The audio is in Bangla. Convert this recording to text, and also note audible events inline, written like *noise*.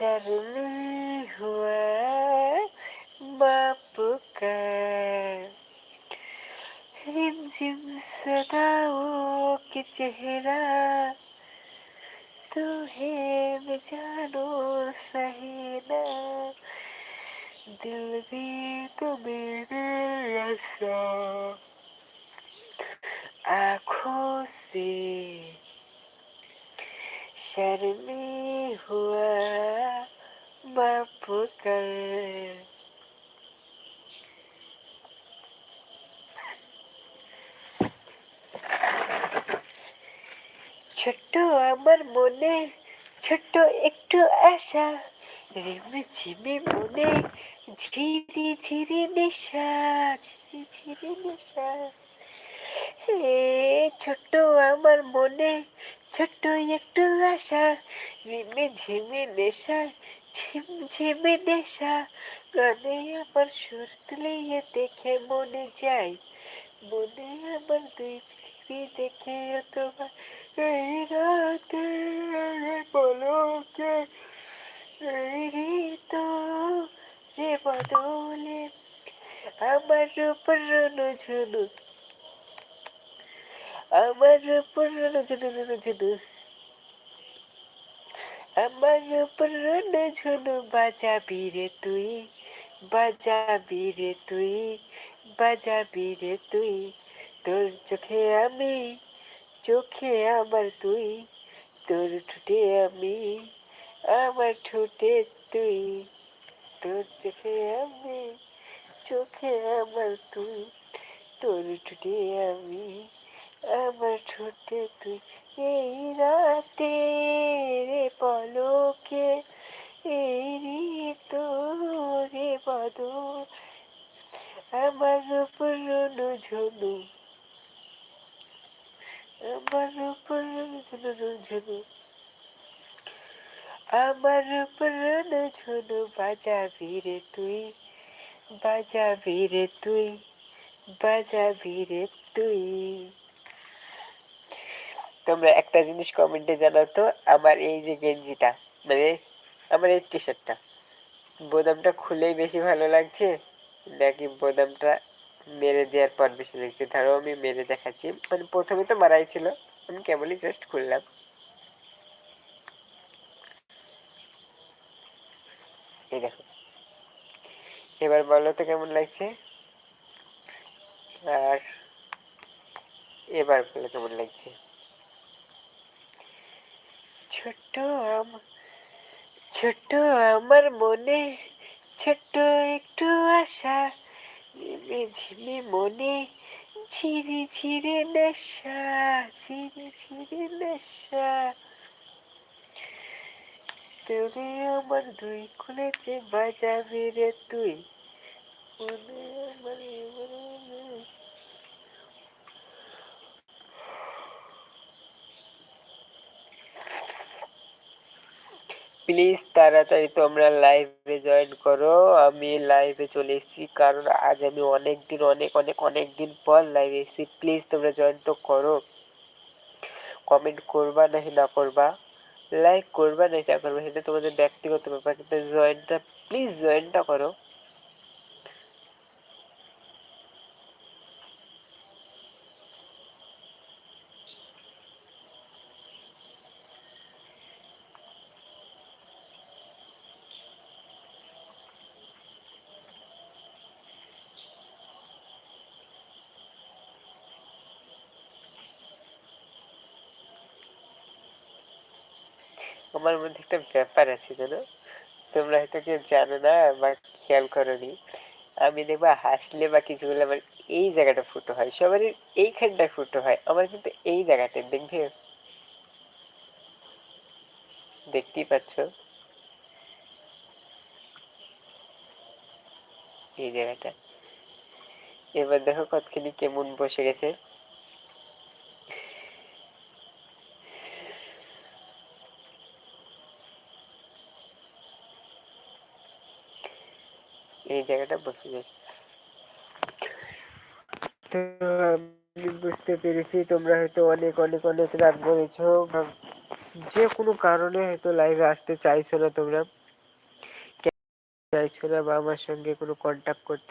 शर्मी हुआ बाप का। रिमझिम सदाओं के चेहरा तू है मैं जानो सही ना दिल भी तो मेरे ऐसा, आँखों से। शर्मी *laughs* हुआ बाप कर ছোট্ট আমার মনে ছোট্ট একটু আশা রিমি ঝিমি মনে ঝিরি ঝিরি নেশা ঝিরি ঝিরি নেশা হে ছোট্ট আমার মনে ছোট্ট একটু আশা রিমি ঝিমি নেশা, ঝিম ঝিমি নেশা। গানে আমার সুর তুলিয়ে দেখে মনে যায়, মনে আমার দুই পৃথিবী দেখে অতবার এই রাতে ঋত রে বদলে আমার উপর ঝুনু আমার উপর ঝুনু আমার উপর ঝুনু বাজাবি রে তুই, বাজাবি রে তুই, বাজাবি রে তুই। তোর চোখে আমি, চোখে আমার তুই, তোর ঠোঁটে আমি, আমার ঠোঁটে তুই। তোর চোখে আমি, চোখে আমার তুই, তোর ঠোঁটে আমি। ঠোঁটে তুই। এই রাতে রে পলকে, এই ঋত রে বদল আমার উপর ঝুনু, আমার উপর ঝুনু ঝুনু। আমার উপর ঝুনু, বাজাবি রে তুই, বাজাবি রে তুই, বাজাবি রে তুই। তোমরা একটা জিনিস কমেন্টে জানাও তো, আমার এই যে গেঞ্জিটা মানে আমার এই টি শার্টটা বোদামটা খুলেই বেশি ভালো লাগছে, নাকি বোদামটা মেরে দেওয়ার পর বেশি লাগছে? ধরো আমি মেরে দেখাচ্ছি। মানে প্রথমে তো মারাই ছিল, আমি কেবলই জাস্ট খুললাম। এই দেখো। এবার বলো তো কেমন লাগছে? আর এবার বলো কেমন লাগছে? ছোট্ট ছোট্ট আমার মনে, ছোট্ট একটু আশা। নেমে ঝিমে মনে, ঝিরি ঝিরে নেশা, ঝিরি ঝিরে নেশা। তুমি আমার দুই খুলেতে বাজাবি রে তুই। মনে আমার মনে প্লিজ তাড়াতাড়ি তোমরা লাইভে জয়েন করো। আমি লাইভে চলে এসেছি, কারণ আজ আমি অনেক দিন অনেক অনেক অনেক দিন পর লাইভে এসেছি। প্লিজ তোমরা জয়েন তো করো। কমেন্ট করবা নাকি না করবা? লাইক করবা নাকি না করবা? সেটা তোমাদের ব্যক্তিগত ব্যাপার। কিন্তু জয়েনটা প্লিজ জয়েনটা করো। আমার মধ্যে একটা ব্যাপার আছে জানো? তোমরা হয়তো কেউ জানো না, বা খেয়াল করনি। আমি দেখব হাসলে বা কিছু বলে আমার এই জায়গাটা ফুটো হয়, সবারই এইখানটায় ফুটো হয়, আমার কিন্তু এই জায়গাটা দেখবে? দেখতেই পাচ্ছ? এই জায়গাটা। এবার দেখো কতখানি কেমন বসে গেছে। এই জায়গাটা বসে যায় তো বুঝতে পেরেছি, তোমরা হয়তো অনেক অনেক অনেক রাত বা যে কোনো কারণে হয়তো লাইভে আসতে চাইছো না তোমরা। চাইছো না বা আমার সঙ্গে কোনো কন্ট্যাক্ট করতে